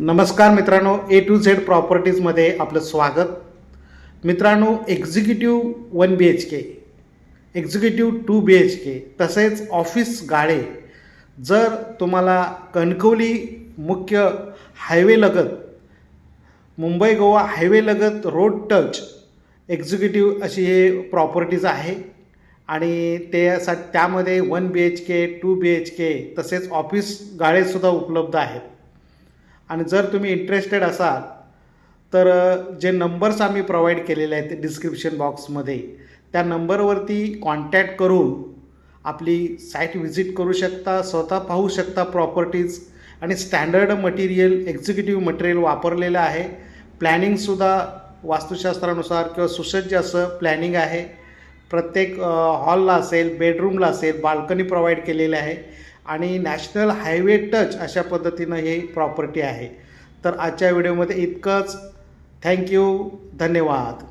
नमस्कार मित्रांनो ए to Z प्रॉपर्टीजमध्ये आपलं स्वागत. मित्रांनो executive one B H K executive two B H K तसेच ऑफिस गाळे. जर तुम्हाला कणकवली मुख्य हायवे लगत मुंबई गोवा हायवेलगत रोड टच एक्झिक्युटिव्ह अशी हे प्रॉपर्टीज आहे. आणि ते सा त्यामध्ये one B H K two B H K तसेच ऑफिस गाळेसुद्धा उपलब्ध आहेत. आणि जर तुम्ही इंटरेस्टेड असाल तर जे नंबर्स आम्ही प्रोव्हाइड केलेले आहेत डिस्क्रिप्शन बॉक्समध्ये त्या नंबरवरती कॉन्टॅक्ट करून आपली साईट व्हिजिट करू शकता स्वतः पाहू शकता प्रॉपर्टीज आणि स्टँडर्ड मटेरियल एक्झिक्युटिव्ह मटेरियल वापरलेलं आहे. प्लॅनिंगसुद्धा वास्तुशास्त्रानुसार किंवा सुसज्ज असं प्लॅनिंग आहे. प्रत्येक हॉलला असेल बेडरूमला असेल बाल्कनी प्रोव्हाइड केलेले आहे. आणि नॅशनल हायवे टच अशा पद्धतीनं ही प्रॉपर्टी आहे. तर आजच्या व्हिडिओमध्ये इतकंच. थँक्यू धन्यवाद.